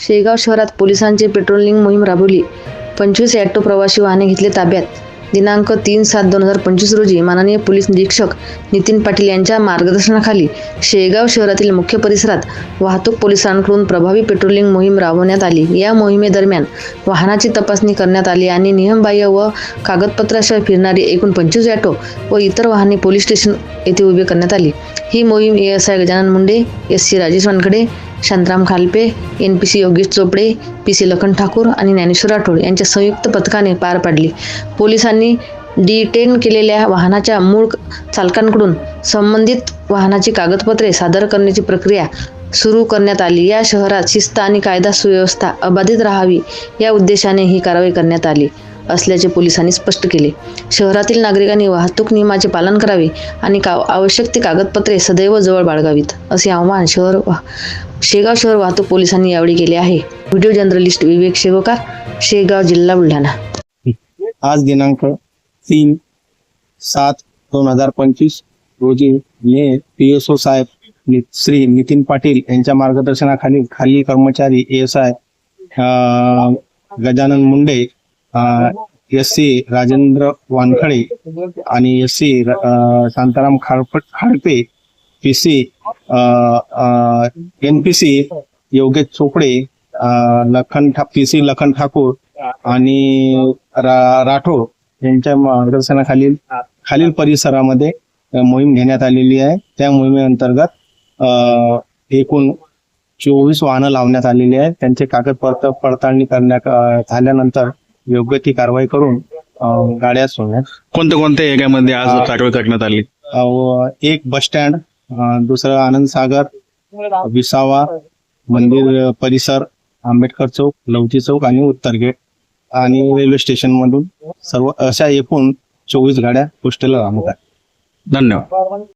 शेगाव शहरात पोलिसांची पेट्रोलिंग मोहीम राबवली. पंचवीस ॲटो प्रवासी वाहने घेतले ताब्यात. दिनांक तीन सात दोन हजार पंचवीस रोजी माननीय पोलीस निरीक्षक नितीन पाटील यांच्या मार्गदर्शनाखाली शेगाव शहरातील मुख्य परिसरात वाहतूक पोलिसांकडून प्रभावी पेट्रोलिंग मोहीम राबवण्यात आली. या मोहिमेदरम्यान वाहनाची तपासणी करण्यात आली आणि नियमबाह्य व कागदपत्राशिवाय फिरणारी एकूण पंचवीस ॲटो व इतर वाहने पोलीस स्टेशन येथे उभे करण्यात आली. ही मोहीम A S I Gajanan Munde S C Rajesh Wankhade Shantaram Khalpe N P C Yogesh Chopde P C Lakhan Thakur आणि ज्ञानेश्वर राठोड यांच्या संयुक्त पथकाने पार पाडली. पोलिसांनी डिटेन केलेल्या वाहनाच्या मूळ चालकांकडून संबंधित वाहनाची कागदपत्रे सादर करण्याची प्रक्रिया सुरू करण्यात आली. या शहरात शिस्त आणि कायदा सुव्यवस्था अबाधित राहावी या उद्देशाने ही कारवाई करण्यात आली. असल्याचे पोलिसांनी स्पष्ट केले. शहरातील नागरिकांनी वाहतूक नियमाचे पालन करावे आणि का आवश्यक ती कागदपत्रे सदैव जवळ बाळगावीत असे आवाहन शहर वा- शेगाव शहर वाहतूक पोलिसांनी यावेळी केले आहे. व्हिडिओ जर्नलिस्ट विवेक शेवकार शेगाव जिल्हा बुलढाणा. आज दिनांक तीन सात दोन हजार पंचवीस रोजी मे पी एस ओ साहेब श्री नितीन पाटील यांच्या मार्गदर्शनाखाली खाली कर्मचारी S I Gajanan Munde S C Rajendra Wankhale आणि S C Shantaram Kharpat Khadpe P C N P C Yogesh Chopde Lakhan ठा पी सी लखन ठाकूर आणि रा- राठोड यांच्या मार्गदर्शनाखालील खालील परिसरामध्ये मोहीम घेण्यात आलेली आहे. त्या मोहिमेअंतर्गत एकूण चोवीस वाहनं लावण्यात आलेली आहेत. त्यांचे कागदपत्र पडताळणी करण्यात झाल्यानंतर योग्य ती कारवाई करून अ, गाड्या सोडण्यात. कोणत्या कोणत्या एरियामध्ये आज कारवाई करण्यात आली? अ, एक बस स्टँड अ, दुसरं आनंद सागर विसावा मंदिर परिसर आंबेडकर चौक लवची चौक आणि उत्तर गेट आणि रेल्वे स्टेशन मधून सर्व अशा एकूण चोवीस गाड्या पोस्टला. धन्यवाद.